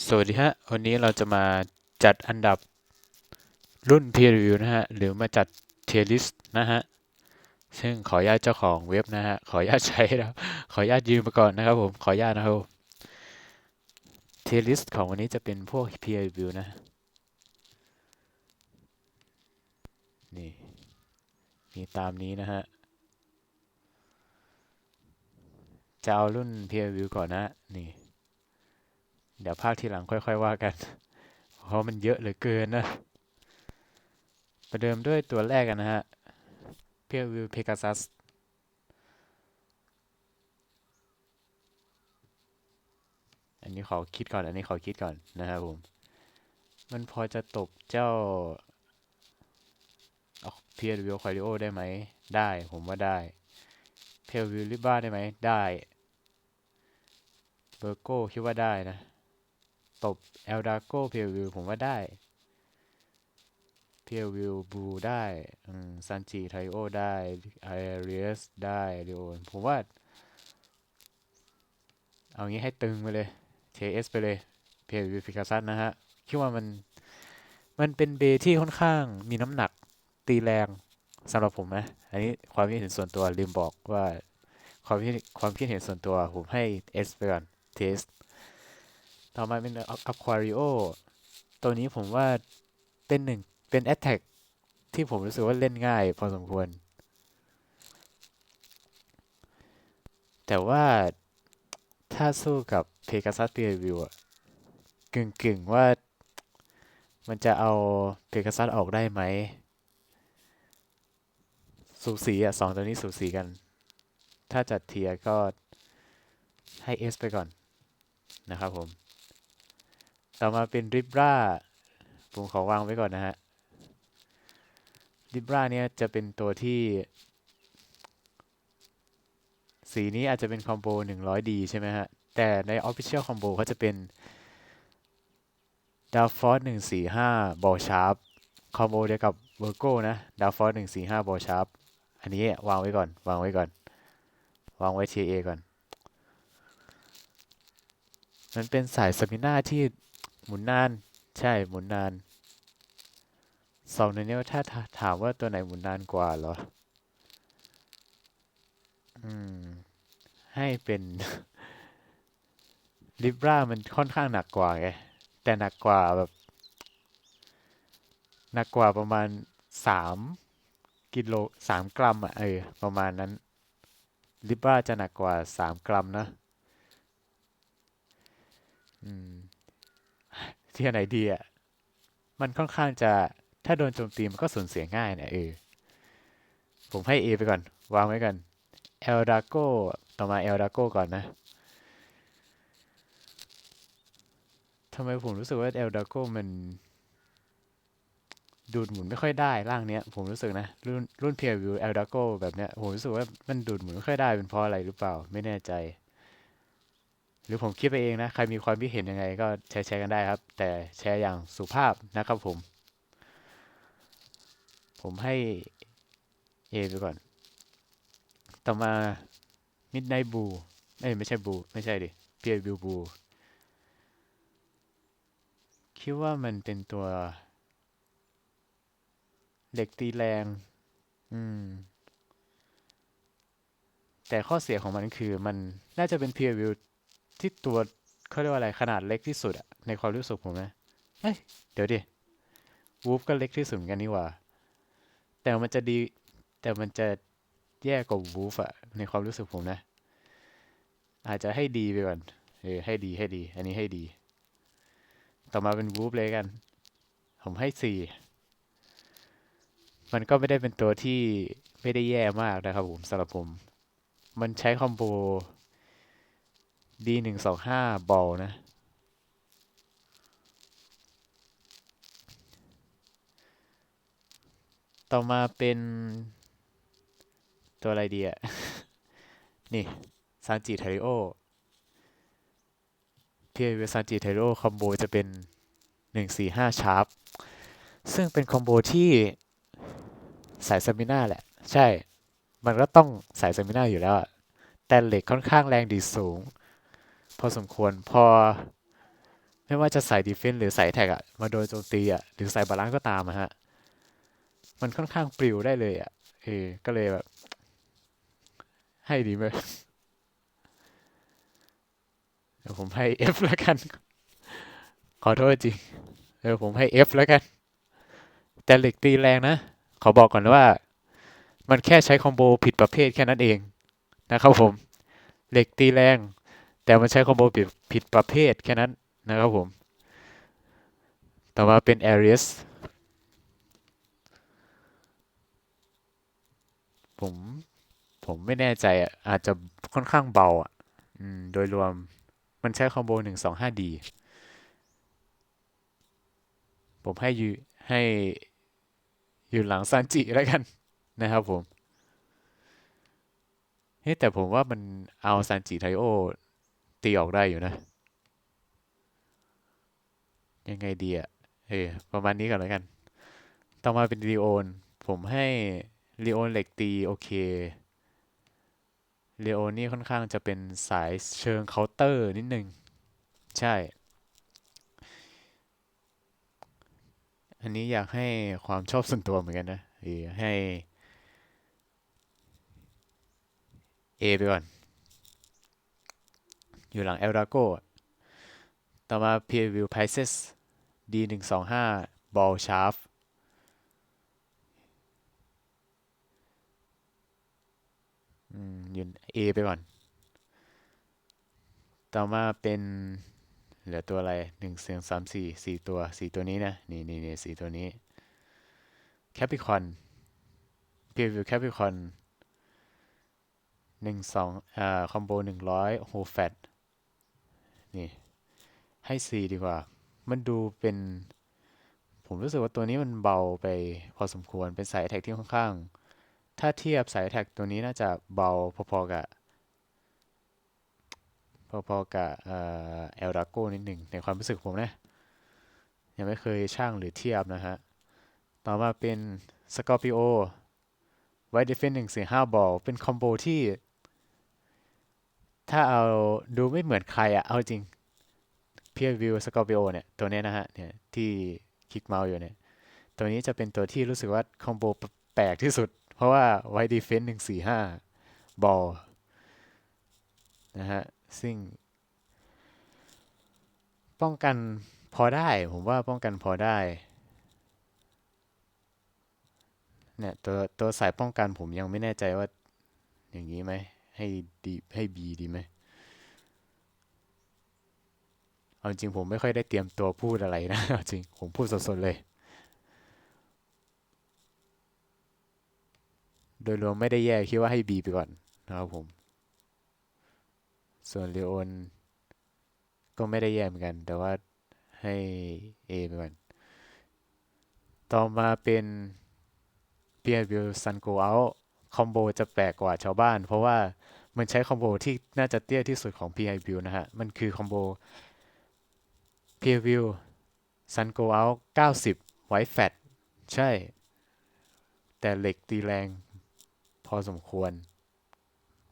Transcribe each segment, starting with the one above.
สวัสดีฮะ วันนี้เราจะมาจัดอันดับรุ่น peer review นะฮะ หรือมาจัด tier list นะฮะ ซึ่งขออนุญาตเจ้าของเว็บนะฮะ ขออนุญาตใช้นะขออนุญาตยืมมาก่อนนะครับผม ขออนุญาตนะครับ tier list ของวันนี้จะเป็นพวก peer review นะ นี่ มีตามนี้นะฮะ จะเอารุ่น peer review ก่อนนะ นี่ เดี๋ยวภาคทีหลังค่อย ๆ ว่ากัน เพราะมันเยอะเหลือเกินนะ ประเดิมด้วยตัวแรกกันนะฮะ Peer View Pegasus อันนี้ขอคิดก่อน อันนี้ขอคิดก่อนนะครับผม มันพอจะตบเจ้า Peer View Quadio ได้ไหม ได้ผมว่าได้ Peer View Libra ได้ไหม ได้ เบอร์โก้คิดว่าได้นะ ตบ e l d a g o p e e r View ผมว่าได้ p e e r View Blue ได้ซันจิไทโอได้ a r i s ได้เ e โอนผมว่า เอางี้ให้ตึงไปเลย TS ไปเลย p e e r View Pegasus นะฮะ คิดว่ามันมันเป็นเบที่ค่อนข้างมีน้ำหนักตีแรงสำหรับผมนะ อันนี้ความคิดเห็นส่วนตัวลืมบอกว่า ความคิดความคิดเห็นส่วนตัวผมให้ S ไปก่อน TS ต่อมาเป็น Aquario ตัวนี้ผมว่าเป็นหนึ่งเป็น Attack ที่ผมรู้สึกว่าเล่นง่ายพอสมควร แต่ว่าถ้าสู้กับ Pegasus p e r v i e w อะกึ่งกึ่งว่ามันจะเอา Pegasus ออกได้ไหม สูสีอะสองตัวนี้สูสีกัน ถ้าจัดเทียก็ให้ S ไปก่อนนะครับผม ต่อมาเป็นริบราผมขอวางไว้ก่อนนะฮะริบราเนี่ยจะเป็นตัวที่ สีนี้อาจจะเป็นคอมโบ 100D ใช่ไหมฮะ แต่ใน Official Combo เขาจะเป็นดาวฟอร์หนึ่งสี่ห้าบอลชาร์ปคอมโบเดียวกับเวอร์โก้นะดาวฟอร์หนึ่งสี่ห้าบอลชาร์ปอันนี้วางไว้ก่อน วางไว้ก่อน วางไว้ TA ก่อน มันเป็นสายสมิน่าที่ หมุนนาน ใช่หมุนนานสองในนี้ถ้าถามว่าตัวไหนหมุนนานกว่าเหรอ อืม ให้เป็นลิบรามันค่อนข้างหนักกว่าไง แต่หนักกว่าแบบ หนักกว่าประมาณสามกิโลสามกรัมอะเออ ประมาณนั้น ลิบราจะหนักกว่าสามกรัมนะ อืม ที่ไหนดีอะมันค่อนข้างจะถ้าโดนโจมตีมันก็สูญเสียง่ายเนี่ยเออผมให้ A ไปก่อน วางไว้กันเอลดาโกต่อมาเอลดาโกก่อนนะทำไมผมรู้สึกว่าเอลดาโกมัน ดูดหมุนไม่ค่อยได้ร่างเนี้ย ผมรู้สึกนะ รุ่นรุ่นเพียร์วิวเอลดาโกแบบเนี้ยผมรู้สึกว่ามันดูดหมุนไม่ค่อยได้เป็นเพราะอะไรหรือเปล่า ไม่แน่ใจ หรือผมคิดไปเองนะ ใครมีความคิดเห็นยังไงก็แชร์แชร์กันได้ครับ แต่แชร์อย่างสุภาพนะครับผม ผมให้ A ไปก่อน ต่อมา Midnight Blue เอ้ยไม่ใช่บูไม่ใช่ดิ p ย r View Blue คิดว่ามันเป็นตัว เหล็กตีแรง อืม แต่ข้อเสียของมันคือมันน่าจะเป็น peer view ที่ตัวเขาเรียกว่าอะไรขนาดเล็กที่สุดอะในความรู้สึกผมนะเฮ้ยเดี๋ยวดิวูฟก็เล็กที่สุดกันนี่หว่า แต่มันจะดี แต่มันจะแย่กว่าวูฟอะในความรู้สึกผมนะ อาจจะให้ดีไปก่อนเออให้ดีให้ดี อันนี้ให้ดี ต่อมาเป็นวูฟเลยกัน ผมให้สี่มันก็ไม่ได้เป็นตัวที่ไม่ได้แย่มากนะครับผมสำหรับผม มันใช้คอมโบ d หนึ่งสองห้าบอลนะ ต่อมาเป็นตัวอะไรดีอะนี่ซานจิเทริโอเพียร์ซานจิเทริโอคอมโบจะเป็นหนึ่งสี่ห้าชาร์ปซึ่งเป็นคอมโบที่สายซมิน่าแหละ ใช่ มันก็ต้องสายซมิน่าอยู่แล้วแต่เหล็กค่อนข้างแรงดีสูง พอสมควร พอ ไม่ว่าจะใส่ดีเฟนหรือใส่แท็กอะมาโดนโจมตีอะหรือใส่บาลานซ์ก็ตามอะฮะ มันค่อนข้างปลิวได้เลยอะเออก็เลยแบบ ให้ดีไหมเดี๋ยวผมให้ F แล้วกัน ขอโทษจริงเออผมให้ F แล้วกัน แต่เหล็กตีแรงนะ ขอบอกก่อนว่า มันแค่ใช้คอมโบผิดประเภทแค่นั้นเองนะครับผม เหล็กตีแรง แต่มันใช้คอมโบผิดผิดประเภทแค่นั้นนะครับผม ต่อมาเป็น Aries ผมผมไม่แน่ใจอะอาจจะค่อนข้างเบาอะโดยรวมมันใช้คอมโบหนึ่งสองห้าดีผมให้ยูให้อยู่หลังซันจิแล้วกันนะครับผมเฮ้แต่ผมว่ามันเอาซันจิไทโอ ตีออกได้อยู่นะ ยังไงดีอะเออประมาณนี้ก่อนแล้วกัน ต่อมาเป็นลีโอน ผมให้ลีโอนเหล็กตีโอเคลีโอนนี่ค่อนข้างจะเป็นสายเชิงเคาน์เตอร์นิดนึง ใช่ อันนี้อยากให้ความชอบส่วนตัวเหมือนกันนะให้ A ไปก่อน อยู่หลังเอลดาโกต่อมา p v i e w Pisces D หนึ่งสองห้า Ball Shaft อืมยืน A ไปก่อน ต่อมาเป็น เหลือตัวอะไรหนึ่งเสียงสามสี่สี่ตัวสี่ตัวนี้นะ นี่นี่นี่สี่ตัวนี้ Capricorn p v i e w Capricorn หนึ่งสองอ่าคอมโบหนึ่งร้อยโฮแฟต นี่ ให้ C ดีกว่า มันดูเป็น ผมรู้สึกว่าตัวนี้มันเบาไปพอสมควร เป็นสายแท็กที่ค่อนข้าง ถ้าเทียบสายแท็กตัวนี้น่าจะเบาพอๆกับพอๆกับเอลดาโก้นิดหนึ่งในความรู้สึกผมนะ ยังไม่เคยช่างหรือเทียบนะฮะ ต่อมาเป็นสกอร์ปิโอไวท์ดิฟเฟนหนึ่งสี่ห้าบอลเป็นคอมโบที่ ถ้าเอาดูไม่เหมือนใครอะเอาจริงเพียวิวสกอร์ปิโอเนี่ยตัวนี้นะฮะเนี่ยที่คลิกเมาส์อยู่เนี่ยตัวนี้จะเป็นตัวที่รู้สึกว่าคอมโบแปลกที่สุด เพราะว่าไวดิฟเฟนหนึ่งสี่ห้าบอลนะฮะซึ่ง ป้องกันพอได้ ผมว่าป้องกันพอได้เนี่ยตัวตัวสายป้องกันผมยังไม่แน่ใจว่าอย่างนี้ไหม ให้ดีให้บีดีไหมเอาจริงผมไม่ค่อยได้เตรียมตัวพูดอะไรนะเอาจริงผมพูดสดๆเลย โดยรวมไม่ได้แย่คิดว่าให้ B ไปก่อนนะครับผม ส่วนเลโอนก็ไม่ได้แย่เหมือนกัน แต่ว่าให้ A ไปก่อน ต่อมาเป็นเปียบิลซันโกเอาคอมโบจะแปลกกว่าชาวบ้าน เพราะว่า มันใช้คอมโบที่น่าจะเตี้ยที่สุดของ PI Build นะฮะ มันคือคอมโบ PI Build Sun Go Out 90 White Fat ใช่ แต่เหล็กตีแรงพอสมควร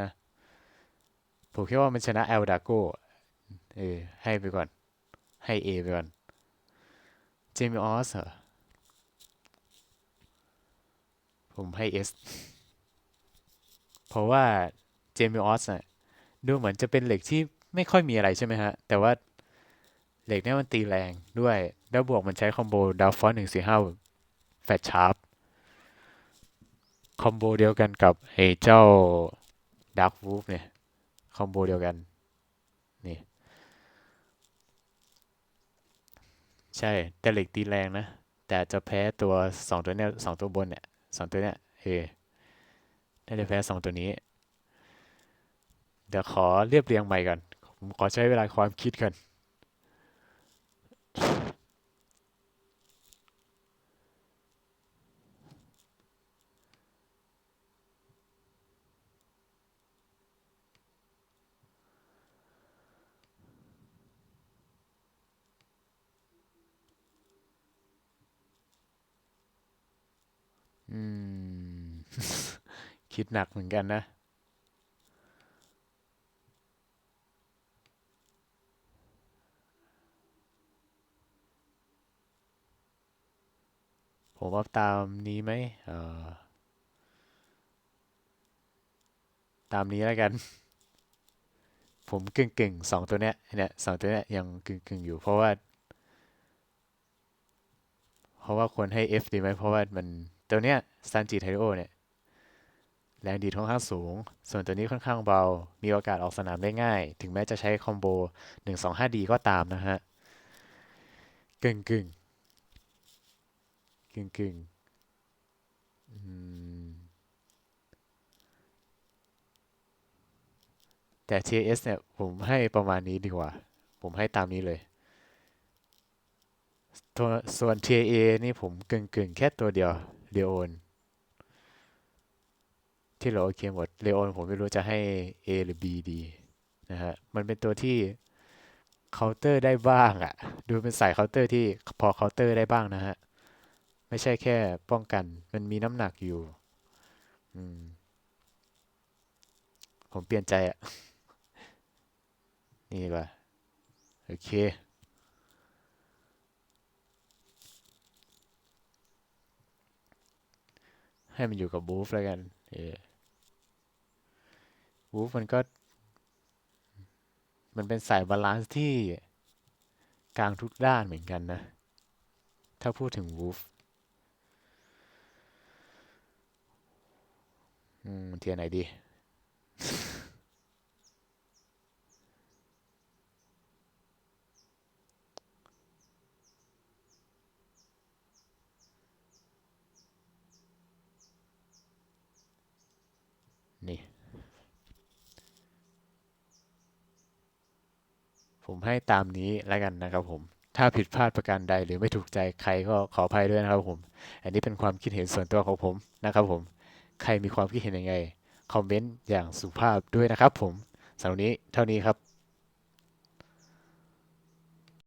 นะ ผมคิดว่ามันชนะ El Dago เออ ให้ไปก่อน ให้ A ไปก่อน เจมี่ออสเหรอ ผมให้ S เพราะว่า เจมี่ออสน่ะดูเหมือนจะเป็นเหล็กที่ไม่ค่อยมีอะไรใช่ไหมฮะ แต่ว่าเหล็กเนี่ยมันตีแรงด้วย แล้วบวกมันใช้คอมโบดาวฟอนหนึ่งสี่ห้าแฟชชาร์ปคอมโบเดียวกันกับไอ้เจ้าดักวูฟเนี่ย คอมโบเดียวกัน นี่ ใช่ แต่เหล็กตีแรงนะ แต่จะแพ้ตัวสองตัวเนี้ยสองตัวบนเนี่ยสองตัวเนี้ยเออน่าจะแพ้สองตัวนี้ เดี๋ยวขอเรียบเรียงใหม่ก่อน ผมขอใช้เวลาความคิดก่อนอืมคิดหนักเหมือนกันนะ ผมว่าตามนี้ไหมเออตามนี้แล้วกัน ผมกึ่งกึ่งสองตัวเนี้ยเนี่ยสองตัวเนี้ยยังกึ่งกึ่งอยู่เพราะว่า เพราะว่าควรให้ F ดีไหมเพราะว่ามันตัวเนี้ยซันจิไทโอเนี่ยแรงดีดค่อนข้างสูง ส่วนตัวนี้ค่อนข้างเบา มีโอกาสออกสนามได้ง่าย ถึงแม้จะใช้คอมโบ 1 2 5 d ก็ตามนะฮะ กึ่งกึ่ง กึ่งกึ่งแต่ TS เนี่ย ผมให้ประมาณนี้ดีกว่า ผมให้ตามนี้เลย ส่วน TA นี่ผมกึ่งกึ่งแค่ตัวเดียวเดียวโอนที่เหลือโอเคหมดเลโอนผมไม่รู้จะให้ A หรือ B ดีนะฮะ มันเป็นตัวที่เคาน์เตอร์ได้บ้างอะ่ะ ดูเป็นสายเคาน์เตอร์ที่พอเคาน์เตอร์ได้บ้างนะฮะ ไม่ใช่แค่ป้องกัน มันมีน้ำหนักอยู่ อืม ผมเปลี่ยนใจอะนี่ว่าโอเค ให้มันอยู่กับบูฟแล้วกัน เออบูฟมันก็ มันเป็นสายบาลานซ์ที่กลางทุกด้านเหมือนกันนะ ถ้าพูดถึงวูฟ อืมเทียร์ไหนดีนี่ ผมให้ตามนี้แล้วกันนะครับผม ถ้าผิดพลาดประการใดหรือไม่ถูกใจใครก็ขออภัยด้วยนะครับผม อันนี้เป็นความคิดเห็นส่วนตัวของผมนะครับผม ใครมีความคิดเห็นยังไง คอมเมนต์อย่างสุภาพด้วยนะครับผมสำหรับวันนี้เท่านี้ครับ